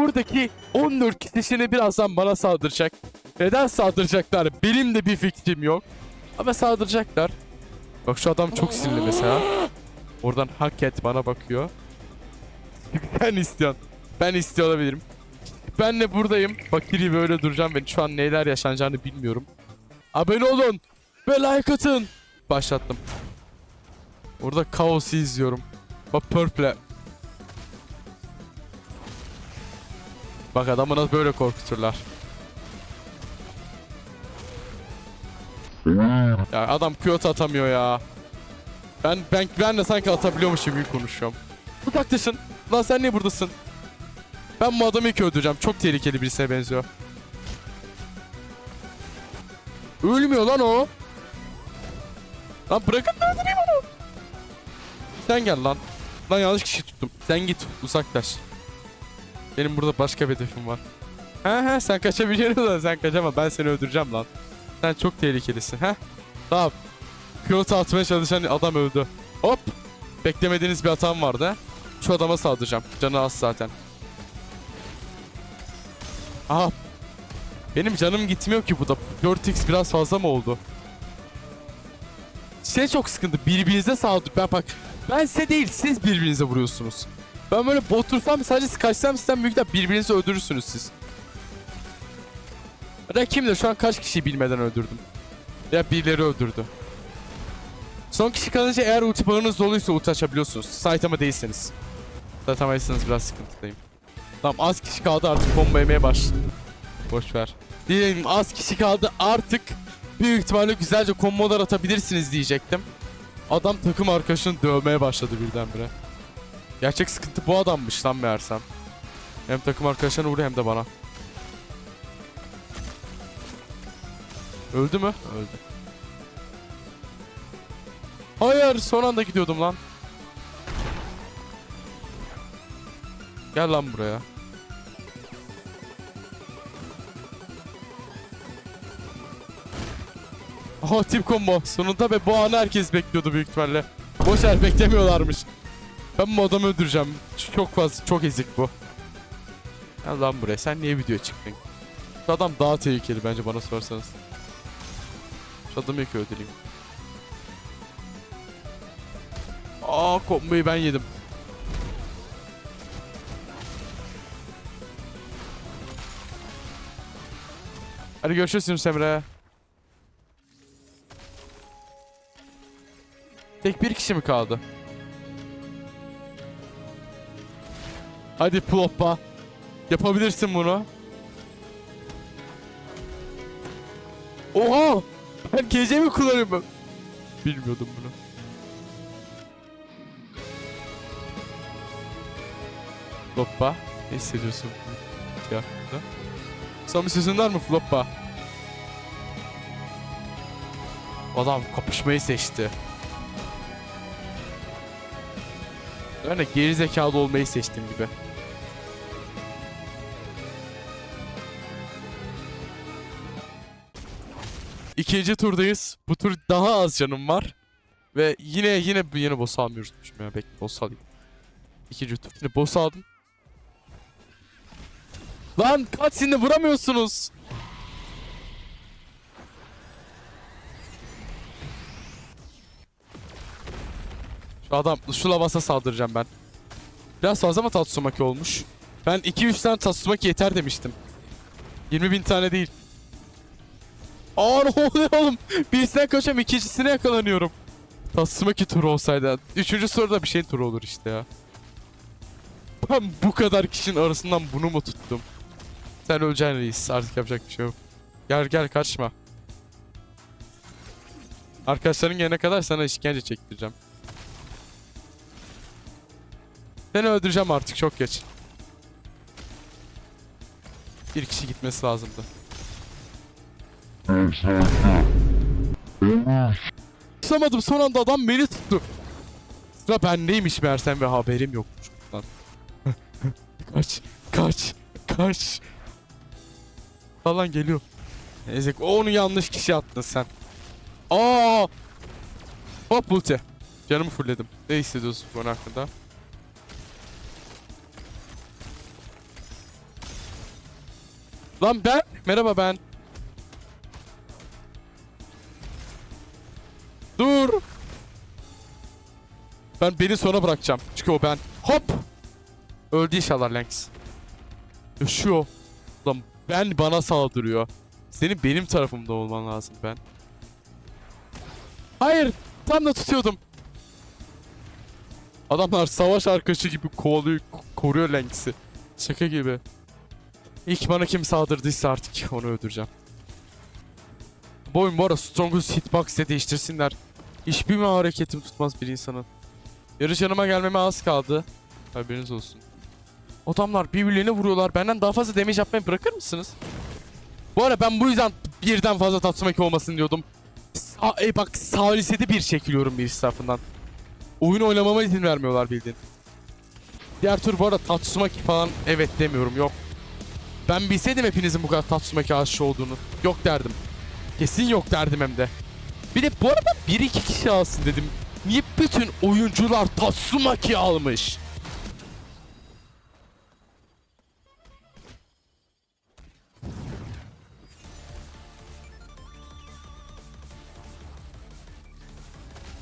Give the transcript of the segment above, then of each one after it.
buradaki 14 kişisini birazdan bana saldıracak. Neden saldıracaklar benim de bir fikrim yok. Ama saldıracaklar. Bak şu adam çok sinirli mesela. Oradan hak et bana bakıyor. ben istiyorsun. Ben istiyor olabilirim. Ben de buradayım. Fakiri böyle duracağım. Ben şu an neler yaşanacağını bilmiyorum. Abone olun. Ve like atın. Başlattım. Orada kaosu izliyorum. Bak Purple. Bak adamı nasıl böyle korkuturlar. Ya adam Kyoto atamıyor ya. Ben ben ben de sanki atabiliyormuşum gibi konuşuyorum. Uzaklaşın. Lan sen niye buradasın? Ben bu adamı ilk öldüreceğim. Çok tehlikeli birisine benziyor. Ölmüyor lan o. Lan bırakın öldüreyim onu. Sen gel lan. Lan yanlış kişi tuttum. Sen git uzaklaş. Benim burada başka bir hedefim var. He he sen kaçabiliyorsun da sen kaçama ben seni öldüreceğim lan. Sen çok tehlikelisin he. Tamam. Kyoto atmaya çalışan adam öldü. Hop. Beklemediğiniz bir hatam vardı he. Şu adama saldıracağım. Canı az zaten. Aha. Benim canım gitmiyor ki bu da. 4x biraz fazla mı oldu? Şey çok sıkıntı. Birbirinize saldırıp ben bak. Ben size değil siz birbirinize vuruyorsunuz. Ben böyle otursam sadece kaçsam sizden büyük birbirinizi öldürürsünüz siz. Rakibim de şu an kaç kişiyi bilmeden öldürdüm. Ya birileri öldürdü. Son kişi kalınca eğer ulti bağınız doluysa ulti açabiliyorsunuz. Saitama değilseniz. Satamaysanız biraz sıkıntıdayım. Tamam az kişi kaldı artık bomba yemeye başladım. Boş ver. Diyelim az kişi kaldı artık büyük ihtimalle güzelce kombolar atabilirsiniz diyecektim. Adam takım arkadaşını dövmeye başladı birdenbire. Gerçek sıkıntı bu adammış lan meğersem. Hem takım arkadaşlarına vuruyor hem de bana. Öldü mü? Öldü. Hayır son anda gidiyordum lan. Gel lan buraya. Aha tip combo. Sonunda ve bu anı herkes bekliyordu büyük ihtimalle. Boşver beklemiyorlarmış. Ben bu adamı öldüreceğim. Çok fazla, çok ezik bu. Gel lan buraya. Sen niye video çıktın? Şu adam daha tehlikeli bence bana sorarsanız. Şu adamı ilk öldüreyim. Aa komboyu ben yedim. Hadi görüşürüz Emre. Tek bir kişi mi kaldı? Hadi Ploppa. Yapabilirsin bunu. Oha! Ben gece mi kullanıyorum? Bilmiyordum bunu. Floppa. Ne hissediyorsun bu hakkında? Son bir sözün var mı Floppa? Adam kapışmayı seçti. Ben de geri olmayı seçtim gibi. İkinci turdayız. Bu tur daha az canım var. Ve yine yine yine boss almıyoruz. Ya bekle boss alayım. İkinci tur. Yine boss aldım. Lan şimdi vuramıyorsunuz. Şu adam şu lavasa saldıracağım ben. Biraz fazla mı Tatsumaki olmuş? Ben 2-3 tane Tatsumaki yeter demiştim. 20 bin tane değil. Aa ne oluyor oğlum? Birisinden kaçıyorum ikincisine yakalanıyorum. Tatsumaki turu olsaydı. Üçüncü soruda bir şey turu olur işte ya. Ben bu kadar kişinin arasından bunu mu tuttum? Sen öleceksin reis. Artık yapacak bir şey yok. Gel gel kaçma. Arkadaşların gelene kadar sana işkence çektireceğim. Seni öldüreceğim artık çok geç. Bir kişi gitmesi lazımdı. Tutamadım son anda adam beni tuttu. Sıra bendeymiş meğersem ve haberim yokmuş. Lan. kaç, kaç, kaç. Falan geliyor. Neyse onu yanlış kişi attın sen. Aa! Hop ulti. Canımı fullledim. Ne hissediyorsun bu hakkında? Lan ben. Merhaba ben. Dur. Ben beni sona bırakacağım. Çünkü o ben. Hop. Öldü inşallah Lynx. Yaşıyor. Lan ben bana saldırıyor. Senin benim tarafımda olman lazım ben. Hayır. Tam da tutuyordum. Adamlar savaş arkadaşı gibi kovalıyor, ko- koruyor Lynx'i. Şaka gibi. İlk bana kim saldırdıysa artık onu öldüreceğim. Bu oyun bu arada Strongest Hitbox diye değiştirsinler. Hiçbir mi hareketim tutmaz bir insanın. Yarış yanıma gelmeme az kaldı. Haberiniz olsun. Adamlar birbirlerine vuruyorlar. Benden daha fazla damage yapmayı bırakır mısınız? Bu arada ben bu yüzden birden fazla Tatsumaki olmasın diyordum. Sa e bak salisede bir çekiliyorum birisi tarafından. Oyun oynamama izin vermiyorlar bildiğin. Diğer tur bu arada Tatsumaki falan evet demiyorum yok. Ben bilseydim hepinizin bu kadar Tatsumaki aşığı olduğunu. Yok derdim. Kesin yok derdim hem de. Bir de bu arada 1-2 kişi alsın dedim. Niye bütün oyuncular Tatsumaki almış?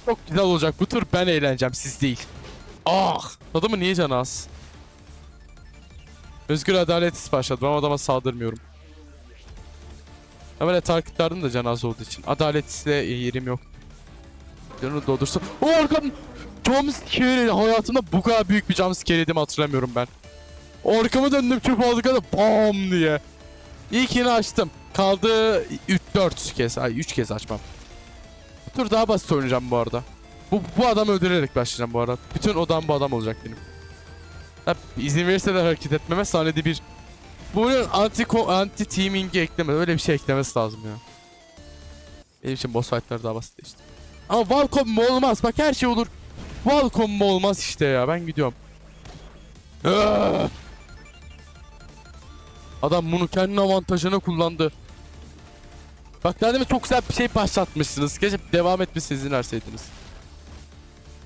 Çok güzel olacak. Bu tur ben eğleneceğim siz değil. Ah! Adamı niye canı az? Özgür adaletsiz başladı. Ben o adama saldırmıyorum. Ama targetlardım da canı az olduğu için. Adaletsizle yerim yok. Canını doldursun. O arkam! Jumpscare hayatımda bu kadar büyük bir jumpscare yedim hatırlamıyorum ben. Arkamı döndüm çöp aldıklarında BAM diye. İlkini açtım. Kaldı 3-4 kez. Ay 3 kez açmam. Bu tur daha basit oynayacağım bu arada. Bu, bu adamı öldürerek başlayacağım bu arada. Bütün odam bu adam olacak benim. Ha, izin verirse de hareket etmeme sahnede bir... Bunun anti anti teaming'i ekleme. Öyle bir şey eklemesi lazım ya. Benim için boss fight'lar daha basit işte. Ama wall combo olmaz. Bak her şey olur. Wall combo olmaz işte ya. Ben gidiyorum. Adam bunu kendi avantajına kullandı. Bak daha çok güzel bir şey başlatmışsınız. Keşke devam etmesini izin verseydiniz.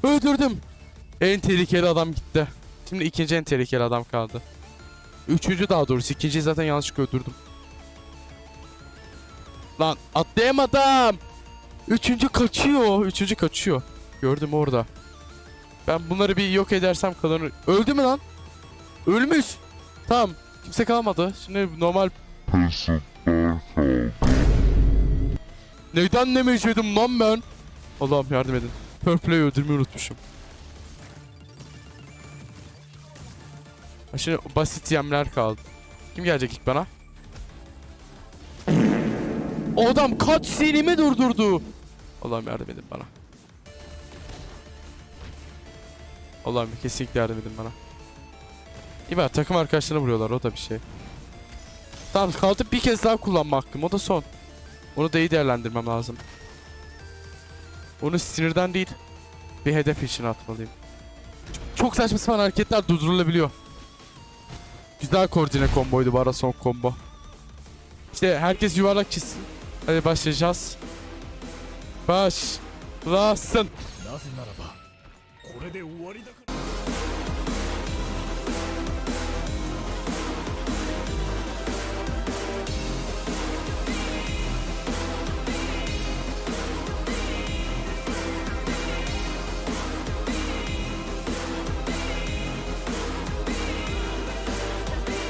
Öldürdüm. En tehlikeli adam gitti. Şimdi ikinci en tehlikeli adam kaldı. Üçüncü daha doğrusu. ikinciyi zaten yanlışlıkla öldürdüm. Lan atlayamadım. Üçüncü kaçıyor. Üçüncü kaçıyor. Gördüm orada. Ben bunları bir yok edersem kazanır. Öldü mü lan? Ölmüş. Tamam. Kimse kalmadı. Şimdi normal Neyden ne yedim lan ben? Allah'ım yardım edin. Purple'yi öldürmeyi unutmuşum. Şimdi basit yemler kaldı. Kim gelecek ilk bana? O adam kaç serimi durdurdu. Allah'ım yardım edin bana. Allah'ım kesinlikle yardım edin bana. İyi takım arkadaşlarına vuruyorlar o da bir şey. Tamam kaldı bir kez daha kullanma hakkım o da son. Onu da iyi değerlendirmem lazım. Onu sinirden değil, bir hedef için atmalıyım. Çok, çok saçma sapan hareketler durdurulabiliyor. Güzel koordine komboydu bu ara son combo. İşte herkes yuvarlak çizsin. Hadi başlayacağız. Başlasın.